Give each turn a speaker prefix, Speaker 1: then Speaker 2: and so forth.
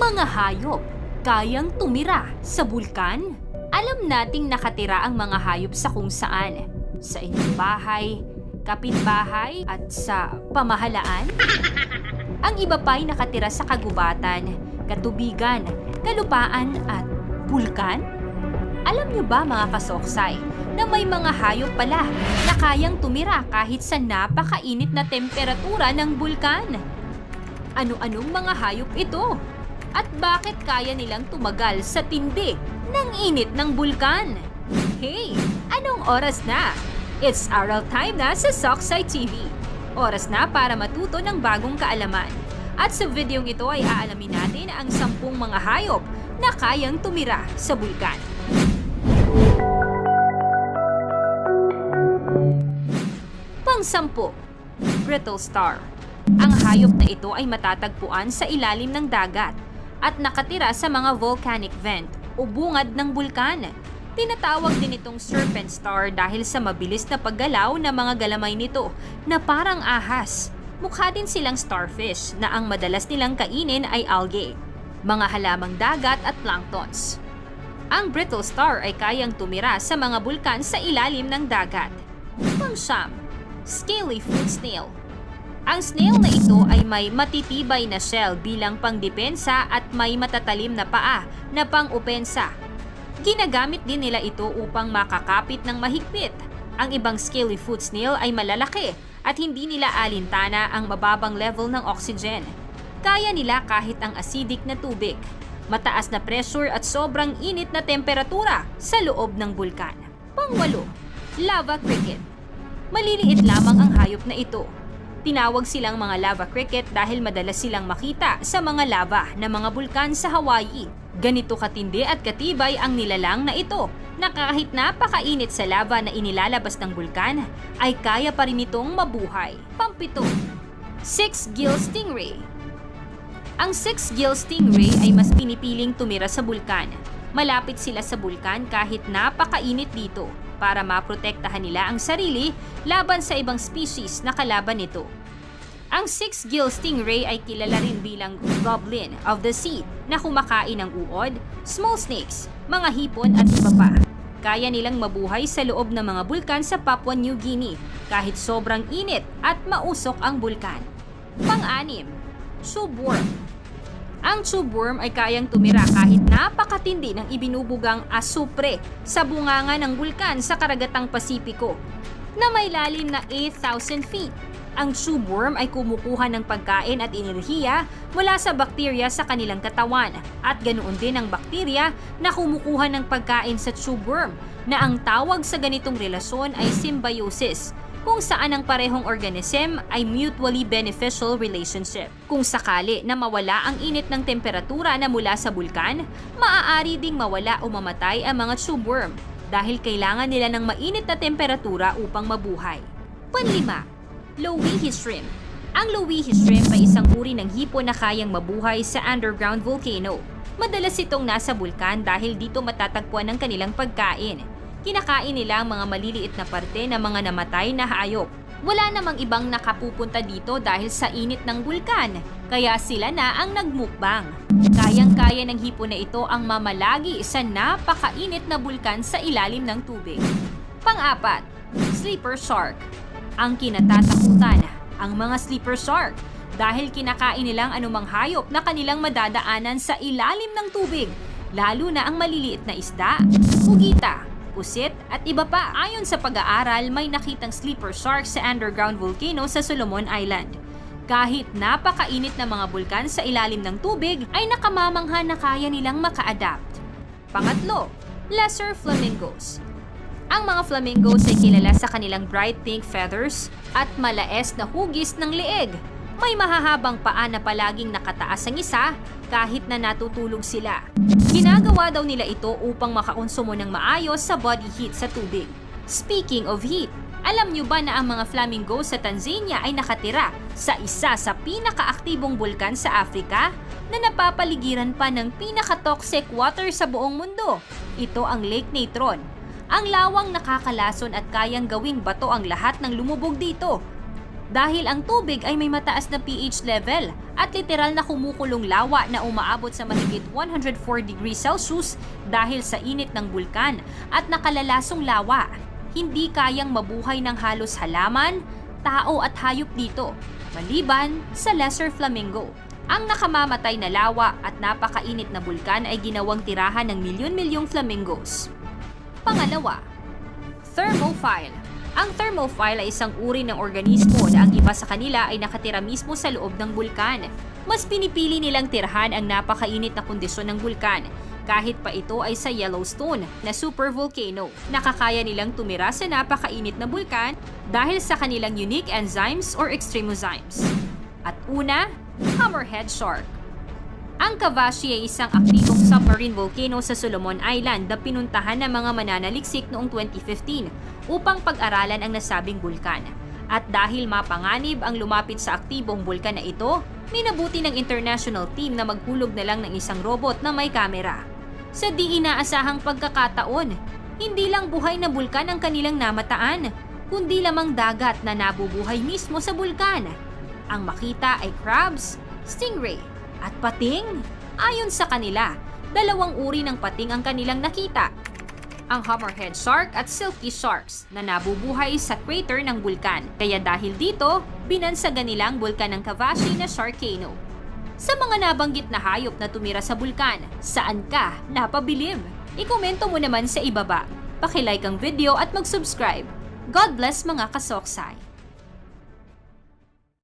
Speaker 1: Mga hayop, kayang tumira sa bulkan? Alam nating nakatira ang mga hayop sa kung saan. Sa inyong bahay, kapitbahay, at sa pamahalaan? Ang iba pa'y nakatira sa kagubatan, katubigan, kalupaan at bulkan? Alam niyo ba mga kasoksay na may mga hayop pala na kayang tumira kahit sa napakainit na temperatura ng bulkan? Ano-anong mga hayop ito? At bakit kaya nilang tumagal sa tindi ng init ng bulkan? Hey, anong oras na? It's Aral time na sa Sockside TV. Oras na para matuto ng bagong kaalaman. At sa videong ito ay aalamin natin ang sampung mga hayop na kayang tumira sa bulkan. Pang-sampu, Brittle Star. Ang hayop na ito ay matatagpuan sa ilalim ng dagat at nakatira sa mga volcanic vent o bungad ng bulkan. Tinatawag din itong serpent star dahil sa mabilis na paggalaw ng mga galamay nito na parang ahas. Mukha din silang starfish na ang madalas nilang kainin ay algae, mga halamang dagat at planktons. Ang brittle star ay kayang tumira sa mga bulkan sa ilalim ng dagat. Pangsyam, scaly food snail. Ang snail na ito ay may matitibay na shell bilang pangdepensa at may matatalim na paa na pang-upensa. Ginagamit din nila ito upang makakapit ng mahigpit. Ang ibang scaly food snail ay malalaki at hindi nila alintana ang mababang level ng oxygen. Kaya nila kahit ang acidic na tubig, mataas na pressure at sobrang init na temperatura sa loob ng bulkan. Pangwalo, lava cricket. Maliliit lamang ang hayop na ito. Tinawag silang mga lava cricket dahil madalas silang makita sa mga lava na mga bulkan sa Hawaii. Ganito katindi at katibay ang nilalang na ito na kahit napakainit sa lava na inilalabas ng bulkan, ay kaya pa rin itong mabuhay. Pampito, Six-gill stingray. Ang six-gill stingray ay mas pinipiling tumira sa bulkan. Malapit sila sa bulkan kahit napakainit dito para maprotektahan nila ang sarili laban sa ibang species na kalaban nito. Ang six-gill stingray ay kilala rin bilang goblin of the sea na kumakain ng uod, small snakes, mga hipon at iba pa. Kaya nilang mabuhay sa loob ng mga bulkan sa Papua New Guinea kahit sobrang init at mausok ang bulkan. Pang-anim, tube worm. Ang tube worm ay kayang tumira kahit napakatindi ng ibinubugang asupre sa bunganga ng bulkan sa karagatang Pasipiko na may lalim na 8,000 feet. Ang tube worm ay kumukuha ng pagkain at enerhiya mula sa bakterya sa kanilang katawan at ganoon din ang bakterya na kumukuha ng pagkain sa tube worm na ang tawag sa ganitong relasyon ay symbiosis kung saan ang parehong organism ay mutually beneficial relationship. Kung sakali na mawala ang init ng temperatura na mula sa bulkan, maaari ding mawala o mamatay ang mga tube worm dahil kailangan nila ng mainit na temperatura upang mabuhay. Panlima, Lowihi shrimp. Ang Lowihi shrimp ay isang uri ng hipon na kayang mabuhay sa underground volcano. Madalas itong nasa bulkan dahil dito matatagpuan ang kanilang pagkain. Kinakain nila ang mga maliliit na parte ng mga namatay na hayop. Wala namang ibang nakapupunta dito dahil sa init ng bulkan, kaya sila na ang nagmukbang. Kayang-kaya ng hipon na ito ang mamalagi sa napakainit na bulkan sa ilalim ng tubig. Pang-apat, sleeper shark. Ang kinatatakutan, ang mga sleeper shark dahil kinakain nilang anumang hayop na kanilang madadaanan sa ilalim ng tubig, lalo na ang maliliit na isda, hugita, pusit at iba pa. Ayon sa pag-aaral, may nakitang sleeper shark sa underground volcano sa Solomon Island. Kahit napakainit na mga bulkan sa ilalim ng tubig, ay nakamamangha na kaya nilang maka-adapt. Pangatlo, lesser flamingos. Ang mga flamingos ay kilala sa kanilang bright pink feathers at malaes na hugis ng leeg. May mahahabang paa na palaging nakataas ang isa kahit na natutulog sila. Ginagawa daw nila ito upang makakonsumo ng maayos sa body heat sa tubig. Speaking of heat, alam nyo ba na ang mga flamingos sa Tanzania ay nakatira sa isa sa pinakaaktibong bulkan sa Africa na napapaligiran pa ng pinaka-toxic water sa buong mundo? Ito ang Lake Natron. Ang lawang nakakalason at kayang gawing bato ang lahat ng lumubog dito. Dahil ang tubig ay may mataas na pH level at literal na kumukulong lawa na umaabot sa mahigit 104 degrees Celsius dahil sa init ng bulkan at nakalalasong lawa. Hindi kayang mabuhay ng halos halaman, tao at hayop dito, maliban sa lesser flamingo. Ang nakamamatay na lawa at napakainit na bulkan ay ginawang tirahan ng milyon-milyong flamingos. Pangalawa, thermophile. Ang thermophile ay isang uri ng organismo na ang iba sa kanila ay nakatira mismo sa loob ng bulkan. Mas pinipili nilang tirhan ang napakainit na kondisyon ng bulkan kahit pa ito ay sa Yellowstone na supervolcano. Nakakaya nilang tumira sa napakainit na bulkan dahil sa kanilang unique enzymes or extremozymes. At una, hammerhead shark. Ang Cavashi ay isang aktibong submarine volcano sa Solomon Island na pinuntahan ng mga mananaliksik noong 2015 upang pag-aralan ang nasabing bulkan. At dahil mapanganib ang lumapit sa aktibong bulkan na ito, minabuti ng international team na maghulog na lang ng isang robot na may kamera. Sa di inaasahang pagkakataon, hindi lang buhay na bulkan ang kanilang namataan, kundi lamang dagat na nabubuhay mismo sa bulkan. Ang makita ay crabs, stingray, at pating. Ayon sa kanila, dalawang uri ng pating ang kanilang nakita. Ang hammerhead shark at silky sharks na nabubuhay sa crater ng bulkan. Kaya dahil dito, binansagan nila ang bulkan ng Cavashi na Sharkano. Sa mga nabanggit na hayop na tumira sa bulkan, saan ka napabilib? Ikomento mo naman sa ibaba. Pakilike ang video at mag-subscribe. God bless mga kasoksay!